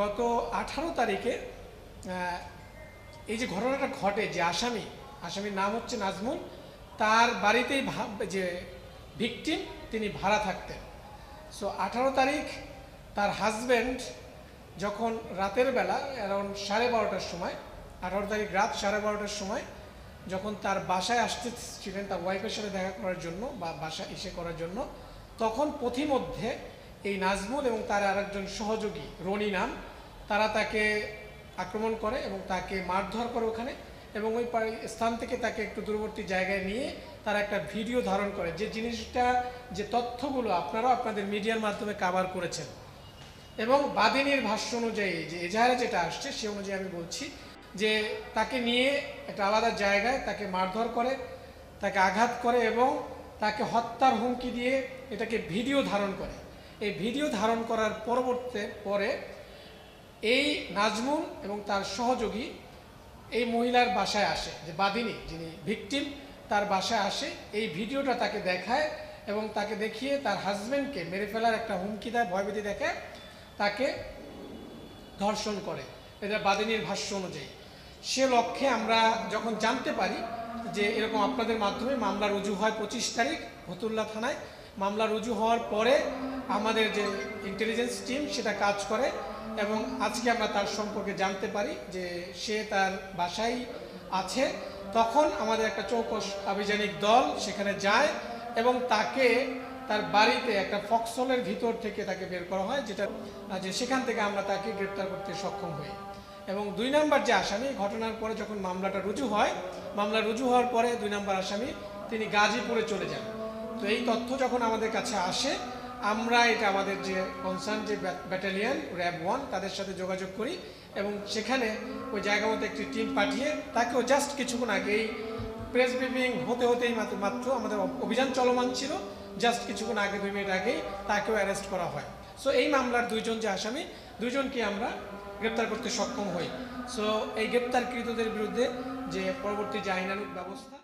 গত আঠারো তারিখে এই যে ঘটনাটা ঘটে, যে আসামি, আসামির নাম হচ্ছে নাজমুল, তার বাড়িতেই যে ভিকটিম, তিনি ভাড়া থাকতেন। সো আঠারো তারিখ তার হাজব্যান্ড যখন রাতের বেলা অ্যারাউন্ড সাড়ে বারোটার সময়, আঠারো তারিখ রাত সাড়ে বারোটার সময়, যখন তার বাসায় আসতেছিলেন তার ওয়াইফের সাথে দেখা করার জন্য বা বাসা এসে করার জন্য, তখন পথিমধ্যে এই নাজমুল এবং তার আরেকজন সহযোগী, রনি নাম, তারা তাকে আক্রমণ করে এবং তাকে মারধর করে ওখানে এবং ওই স্থান থেকে তাকে একটু দূরবর্তী জায়গায় নিয়ে তারা একটা ভিডিও ধারণ করে যে জিনিসটা, যে তথ্যগুলো আপনারাও আপনাদের মিডিয়ার মাধ্যমে কাভার করেছেন। এবং বাদিনীর ভাষ্য অনুযায়ী যে এজাহারে যেটা আসছে সে অনুযায়ী আমি বলছি যে তাকে নিয়ে একটা আলাদা জায়গায় তাকে মারধর করে, তাকে আঘাত করে এবং তাকে হত্যার হুমকি দিয়ে এটাকে ভিডিও ধারণ করে। এই ভিডিও ধারণ করার পরবর্তী পরে এই নাজমুন এবং তার সহযোগী এই মহিলার বাসায় আসে, যে বাদিনী, যিনি ভিকটিম, তার বাসায় আসে, এই ভিডিওটা তাকে দেখায় এবং তাকে দেখিয়ে তার হাজব্যান্ডকে মেরে ফেলার একটা হুমকি দেয়, ভয়ভীতি দেখায়, তাকে ধর্ষণ করে। এটা বাদিনীর ভাষ্য অনুযায়ী। সে লক্ষ্যে আমরা যখন জানতে পারি যে এরকম আপনাদের মাধ্যমে মামলা রুজু হয় পঁচিশ তারিখ, ফতুল্লা থানায় মামলা রুজু হওয়ার পরে আমাদের যে ইন্টেলিজেন্স টিম সেটা কাজ করে এবং আজকে আমরা তার সম্পর্কে জানতে পারি যে সে তার বাসায় আছে। তখন আমাদের একটা চৌকস আভিযানিক দল সেখানে যায় এবং তাকে তার বাড়িতে একটা ফক্সলের ভিতর থেকে তাকে বের করা হয়, যেটা, যে সেখান থেকে আমরা তাকে গ্রেপ্তার করতে সক্ষম হই। এবং দুই নাম্বার যে আসামি, ঘটনার পরে যখন মামলাটা রুজু হয়, মামলা রুজু হওয়ার পরে দুই নাম্বার আসামি, তিনি গাজীপুরে চলে যান। তো এই তথ্য যখন আমাদের কাছে আসে, আমরা এটা আমাদের যে কনসার্ন যে ব্যাটালিয়ান র্যাব ওয়ান তাদের সাথে যোগাযোগ করি এবং সেখানে ওই জায়গা মতো একটি টিম পাঠিয়ে তাকেও জাস্ট কিছুক্ষণ আগেই প্রেস ব্রিফিং হতে হতেই মাত্র মাত্র আমাদের অভিযান চলমান ছিল জাস্ট কিছুক্ষণ আগে, দুই মিনিট আগেই তাকেও অ্যারেস্ট করা হয়। সো এই মামলার দুইজন যে আসামি, দুইজনকে আমরা গ্রেপ্তার করতে সক্ষম হই। সো এই গ্রেপ্তারকৃতদের বিরুদ্ধে যে পরবর্তী যে আইনানুগ ব্যবস্থা